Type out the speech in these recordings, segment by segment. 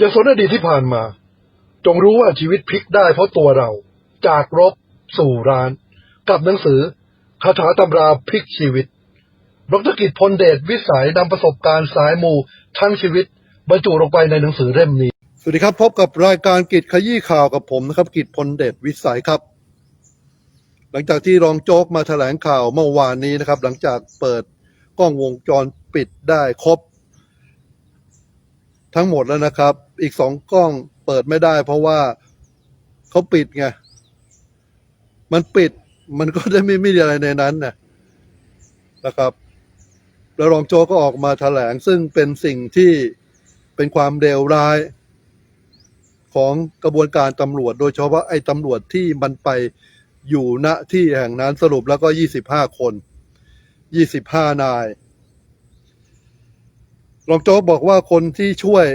อย่าสนอดีตที่ผ่านมา จงรู้ว่าชีวิตพลิกได้เพราะตัวเรา จากรบสู่ร้าน กับหนังสือคาถาตำราพลิกชีวิตดรกิจพลเดชวิสัยนำประสบการณ์สายมูทั้งชีวิต บรรจุลงไปในหนังสือเล่มนี้ สวัสดีครับ พบกับรายการกิจขยี้ข่าวกับผมนะครับ กิจพลเดชวิสัยครับ หลังจากที่รองโจ๊กมาแถลงข่าวเมื่อวานนี้นะครับ หลังจากเปิดกล้องวงจรปิดได้ครบ ทั้งหมดแล้วนะครับ อีกสองกล้องเปิดไม่ได้ เพราะว่าเขาปิดไง มันปิด มันก็ได้ไม่มีอะไรในนั้นนะนะครับ แล้วรองโจก็ออกมาแถลง ซึ่งเป็นสิ่งที่เป็นความเลวร้าย ของกระบวนการตำรวจ โดยเฉพาะไอ้ตำรวจที่มันไปอยู่ณที่แห่งนั้นสรุปแล้วก็ยี่สิบห้าคนยี่สิบห้านาย รองโจ๊กบอกว่าคนที่ช่วย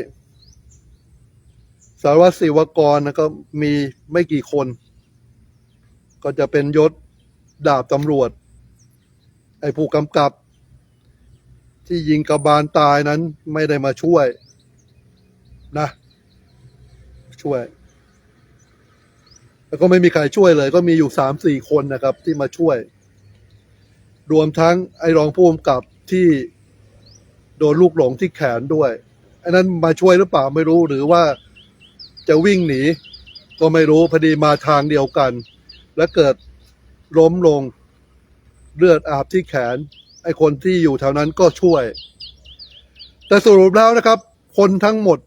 สารวัตรศิวกรนะก็มีไม่กี่คน ก็จะเป็นยศดาบตำรวจ ไอ้ผู้กำกับ ที่ยิงกระบาลตายนั้นไม่ได้มาช่วย นะ ช่วย แล้วก็ไม่มีใครช่วยเลย ก็มีอยู่สามสี่คนนะครับ ที่มาช่วย รวมทั้งไอ้รองผู้กำกับที่ โดนลูกหลงที่แขนด้วยอันนั้นมาช่วยหรือเปล่าไม่รู้หรือว่าจะวิ่งหนี ก็ไม่รู้พอดีมาทางเดียวกัน แล้วเกิดล้มลงเลือดอาบที่แขน ไอ้คนที่อยู่แถวนั้นก็ช่วย แต่สรุปแล้วนะครับ คนทั้งหมด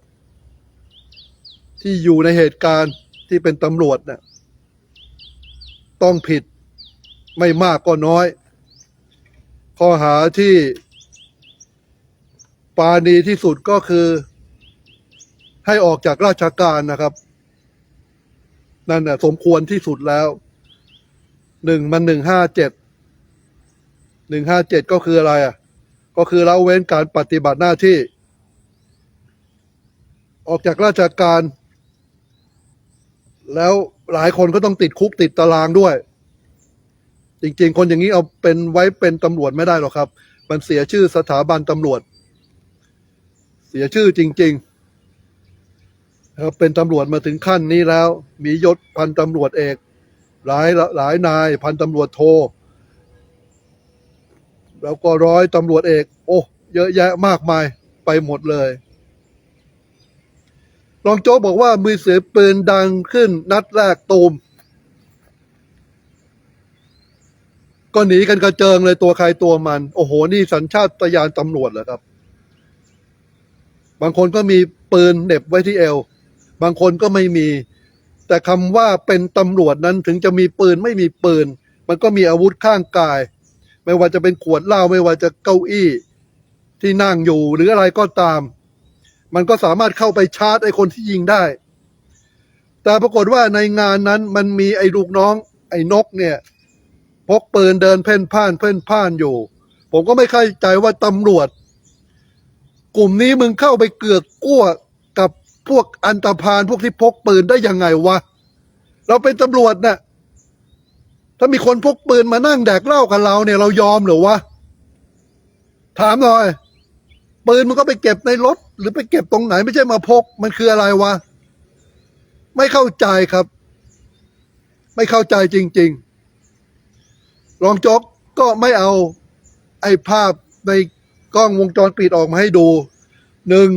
ที่อยู่ในเหตุการณ์ที่เป็นตำรวจเนี่ยต้องผิดไม่มากก็น้อย ข้อหาที่ ปาณีที่สุดก็คือ ให้ออกจากราชการนะครับ นั่นนะสมควรที่สุดแล้วหนึ่งมันหนึ่งห้าเจ็ดหนึ่งห้าเจ็ดก็คืออะไรอะ ก็คือละเว้นการปฏิบัติหน้าที่ ออกจากราชการ แล้วหลายคนก็ต้องติดคุกติดตารางด้วย จริงๆ คนอย่างนี้เอาเป็นไว้เป็นตำรวจไม่ได้หรอกครับ มันเสียชื่อสถาบันตำรวจ เสียชื่อจริงๆนะครับเป็นตำรวจมาถึงขั้นนี้แล้ว มียศพันตำรวจเอกหลายหลายนายพันตำรวจโท แล้วก็ร้อยตำรวจเอก โอ้เยอะแยะมากมายไปหมดเลยรองโจ๊กบอกว่ามือเสือปืนดังขึ้นนัดแรกตูม ก็หนีกันกระเจิงเลยตัวใครตัวมัน โอ้โห นี่สัญชาตญาณตำรวจเหรอครับ บางคนก็มีปืนเหน็บไว้ที่เอว บางคนก็ไม่มี แต่คำว่าเป็นตำรวจนั้นถึงจะมีปืนไม่มีปืน มันก็มีอาวุธข้างกาย ไม่ว่าจะเป็นขวดเหล้าไม่ว่าจะเก้าอี้ที่นั่งอยู่หรืออะไรก็ตาม มันก็สามารถเข้าไปชาร์จไอ้คนที่ยิงได้ แต่ปรากฏว่าในงานนั้นมันมีไอ้ลูกน้อง ไอ้นกเนี่ยพกปืนเดินเพ่นพ่านเพ่นพ่านอยู่ ผมก็ไม่เข้าใจว่าตำรวจ กลุ่มนี้มึงเข้าไปเกือกกั้วกับพวกอันตรพานพวกที่พกปืนได้ยังไงวะ เราเป็นตำรวจน่ะถ้ามีคนพกปืนมานั่งแดกเหล้ากับเราเนี่ยเรายอมหรือวะ ถามหน่อย ปืนมันก็ไปเก็บในรถ หรือไปเก็บตรงไหนไม่ใช่มาพก มันคืออะไรวะ ไม่เข้าใจครับ ไม่เข้าใจจริง ๆ รองโจ๊กก็ไม่เอาไอ้ภาพใน กล้องวงจรปิดออกมาให้ดูหนึ่ง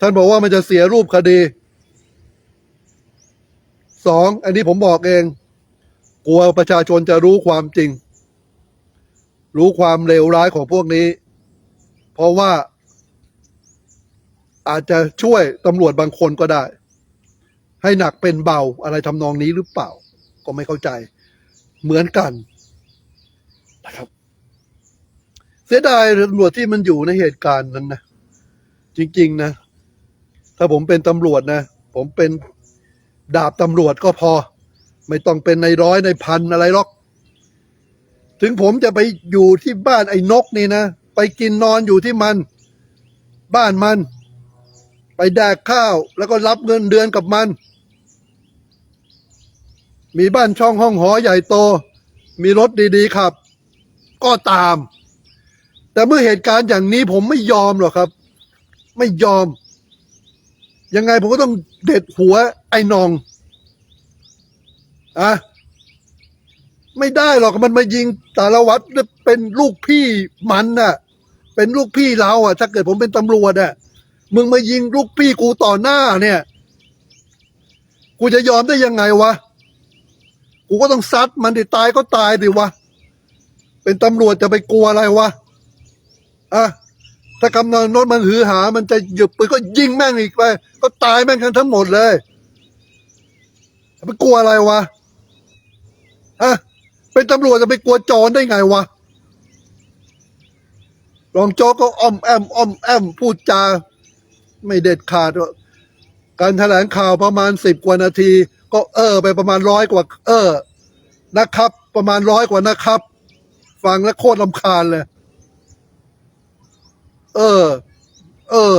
ท่านบอกว่ามันจะเสียรูปคดีสองอันนี้ผมบอกเอง กลัวประชาชนจะรู้ความจริง รู้ความเลวร้ายของพวกนี้ เพราะว่า อาจจะช่วยตำรวจบางคนก็ได้ ให้หนักเป็นเบาอะไรทำนองนี้หรือเปล่า ก็ไม่เข้าใจ เหมือนกันนะครับ เสียดายตำรวจที่มันอยู่ในเหตุการณ์นั้นนะจริง ๆ นะ ถ้าผมเป็นตำรวจนะ ผมเป็นดาบตำรวจก็พอ ไม่ต้องเป็นในร้อยในพันอะไรหรอก ถึงผมจะไปอยู่ที่บ้านไอ้นกนี่นะ ไปกินนอนอยู่ที่มัน บ้านมัน ไปแดกข้าว แล้วก็รับเงินเดือนกับมัน มีบ้านช่องห้องหอใหญ่โต มีรถดีๆขับ ก็ตาม แต่เมื่อเหตุการณ์อย่างนี้ผมไม่ยอมหรอกครับ ไม่ยอม ยังไงผมก็ต้องเด็ดหัวไอ้นองอะไม่ได้หรอกมันมายิงสารวัตรเป็นลูกพี่มันน่ะ เป็นลูกพี่เราอะ ถ้าเกิดผมเป็นตำรวจอะมึงมายิงลูกพี่กูต่อหน้าเนี่ย กูจะยอมได้ยังไงวะ กูก็ต้องซัดมันดิตายก็ตายดิวะ เป็นตำรวจจะไปกลัวอะไรวะ อะถ้ากำนันนดมันหือหา มันจะหยุดปืนก็ยิงแม่งอีกไป ก็ตายแม่งกันทั้งหมดเลยไปกลัวอะไรวะอะเป็นตำรวจจะไปกลัวโจรได้ไงวะรองโจ๊กก็อ้อมแอมอ้อมแอมพูดจา ไม่เด็ดขาดกการแถลงข่าวประมาณสิบกว่านาที ก็เออ ไปประมาณร้อยกว่า เออ นะครับ ประมาณร้อยกว่านะครับ ฟังแล้วโคตรลำคาญเลย เออ เออ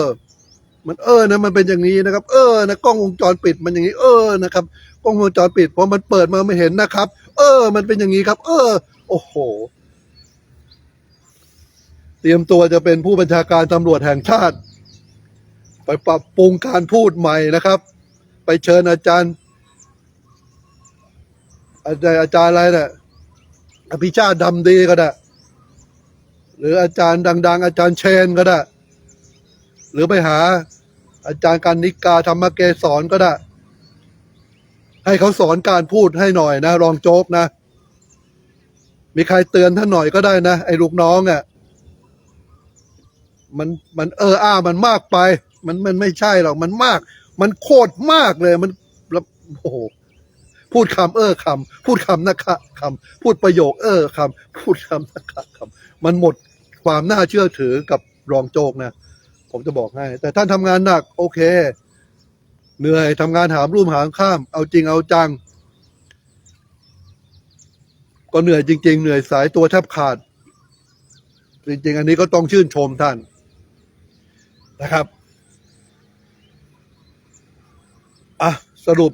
มันเออนะมันเป็นอย่างนี้นะครับ เออนะกล้องวงจรปิดมันอย่างนี้ เออนะครับกล้องวงจรปิดพอมันเปิดมาไม่เห็นนะครับ เออ มันเป็นอย่างนี้ครับ เออ โอ้โห เตรียมตัวจะเป็นผู้บัญชาการตำรวจแห่งชาติ ไปปรับปรุงการพูดใหม่นะครับ ไปเชิญอาจารย์ อาจารย์อาจารย์อะไรเนี่ยอภิชาติดำดีก็ได้ หรืออาจารย์ดัง ๆ อาจารย์เชนก็ได้ หรือไปหา อาจารย์การนิกาธรรมเกสอนก็ได้ ให้เขาสอนการพูดให้หน่อยนะรองโจ๊กนะ มีใครเตือนท่านหน่อยก็ได้นะ ไอ้ลูกน้องอะ่ะมันมันเอออ้ามันมากไป มันมันไม่ใช่หรอกมันมาก มันโคตรมากเลยมันโอ้โห พูดคำเออคำพูดคำนะคะคำพูดประโยคเออคำพูดคำนะคะคำมันหมดความน่าเชื่อถือกับรองโจกนะ ผมจะบอกให้แต่ท่านทำงานหนัก โอเค เหนื่อยทำงานหามรุ่มหามข้าม เอาจริงเอาจัง ก็เหนื่อยจริง ๆ เหนื่อยสายตัวแทบขาด จริง ๆ อันนี้ก็ต้องชื่นชมท่านนะครับ อะ สรุป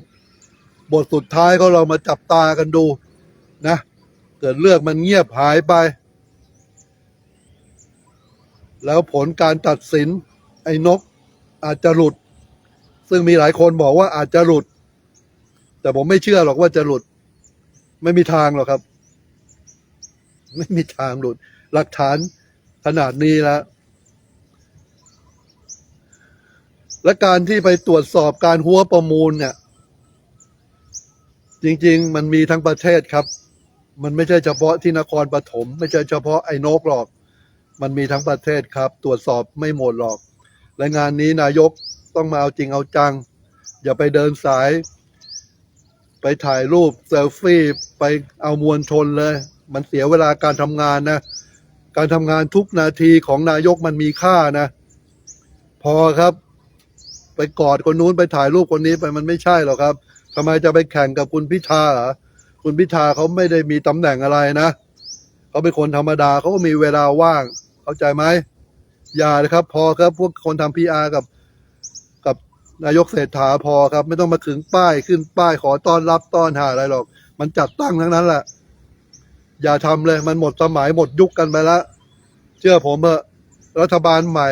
บทสุดท้ายก็เรามาจับตากันดูนะเกิดเรื่องมันเงียบหายไป แล้วผลการตัดสินไอ้นกอาจจะหลุด ซึ่งมีหลายคนบอกว่าอาจจะหลุด แต่ผมไม่เชื่อหรอกว่าจะหลุด ไม่มีทางหรอกครับ ไม่มีทางหลุด หลักฐานขนาดนี้แล้วและการที่ไปตรวจสอบการหัวประมูลเนี่ย จริง ๆ มันมีทั้งประเทศครับ มันไม่ใช่เฉพาะที่นครปฐมไม่ใช่เฉพาะไอ้นกหรอก มันมีทั้งประเทศครับ ตรวจสอบไม่หมดหรอก และงานนี้นายกต้องมาเอาจริงเอาจัง อย่าไปเดินสาย ไปถ่ายรูปเซลฟี่ไปเอามวลชนเลย มันเสียเวลาการทำงานนะ การทำงานทุกนาทีของนายกมันมีค่านะ พอครับ ไปกอดคนนู้นไปถ่ายรูปคนนี้ไปมันไม่ใช่หรอกครับ ทำไมจะไปแข่งกับคุณพิธาคุณพิธาเขาไม่ได้มีตำแหน่งอะไรนะเขาเป็นคนธรรมดาเขาก็มีเวลาว่าง เข้าใจไหมอย่าเลยครับ พอครับพวกคนทำพีอากับ กับนายกเศรษฐาพอครับ ไม่ต้องมาขึงป้ายขึ้นป้ายขอต้อนรับต้อนหาอะไรหรอก มันจัดตั้งทั้งนั้นแหละอย่าทำเลยมันหมดสมัยหมดยุคกันไปแล้วเชื่อผมเถอะรัฐบาลใหม่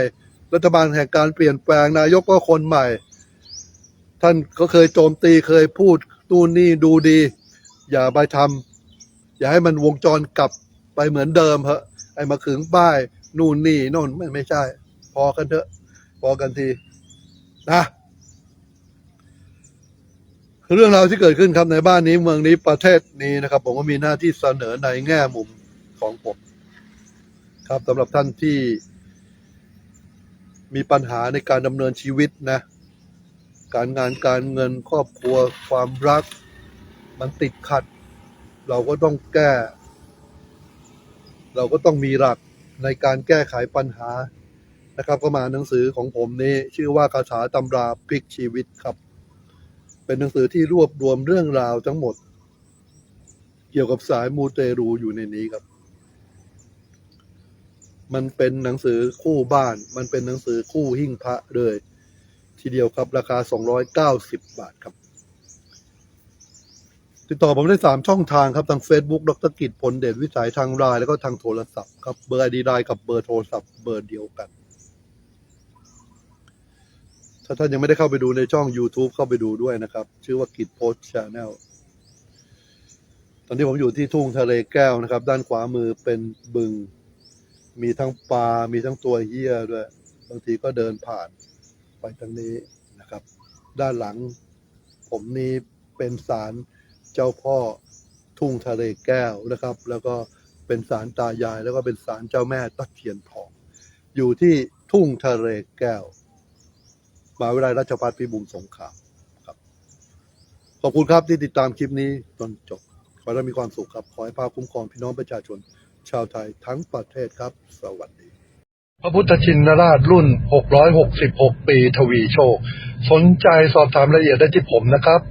รัฐบาลแห่งการเปลี่ยนแปลงนายกก็คนใหม่ ท่านก็เคยโจมตีเคยพูดนู่นนี่ดูดี อย่าไปทำอย่าให้มันวงจรกลับไปเหมือนเดิมเหอะไอ้มาขึงป้ายนู่นนี่โน่นไม่ไม่ใช่ พอกันเถอะ พอกันทีนะเรื่องราวที่เกิดขึ้นครับในบ้านนี้เมืองนี้ประเทศนี้นะครับ ผมก็มีหน้าที่เสนอในแง่มุมของผม ครับสำหรับท่านที่มีปัญหาในการดำเนินชีวิตนะ การงานการเงินครอบครัวความรัก มันติดขัด เราก็ต้องแก้ เราก็ต้องมีหลักในการแก้ไขปัญหานะครับ ก็มาหนังสือของผมนี้ ชื่อว่าคาถาตำราพลิกชีวิตครับ เป็นหนังสือที่รวบรวมเรื่องราวทั้งหมด เกี่ยวกับสายมูเตรูอยู่ในนี้ครับมันเป็นหนังสือคู่บ้าน มันเป็นหนังสือคู่หิ้งพระเลย ทีเดียวครับ ราคา 290 บาทครับ ติดต่อผมได้ 3 ช่องทางครับ ทาง Facebook ดรกิจผลเดชวิสัยทางไลน์แล้วก็ทางโทรศัพท์ครับ เบอร์ไอดีไลน์กับเบอร์โทรศัพท์เบอร์เดียวกัน ถ้าท่านยังไม่ได้เข้าไปดูในช่อง YouTube เข้าไปดูด้วยนะครับ ชื่อว่ากิจโพสชาแนลตอนนี้ผมอยู่ที่ทุ่งทะเลแก้วนะครับ ด้านขวามือเป็นบึง มีทั้งปลา มีทั้งตัวเฮียด้วย บางทีก็เดินผ่าน ไปทางนี้นะครับ ด้านหลังผมนี้เป็นศาลเจ้าพ่อทุ่งทะเลแก้วนะครับ แล้วก็เป็นศาลตายาย แล้วก็เป็นศาลเจ้าแม่ตะเคียนทอง อยู่ที่ทุ่งทะเลแก้วมหาวิทยาลัยราชภัฏพิบูลสงครามครับ ขอบคุณครับที่ติดตามคลิปนี้จนจบ ขอให้มีความสุขครับ ขอให้พาคุ้มครองพี่น้องประชาชน ชาวไทยทั้งประเทศครับ สวัสดี พระพุทธชินราชรุ่น 666 ปี ทวีโชค สนใจสอบถามรายละเอียดได้ที่ผมนะครับ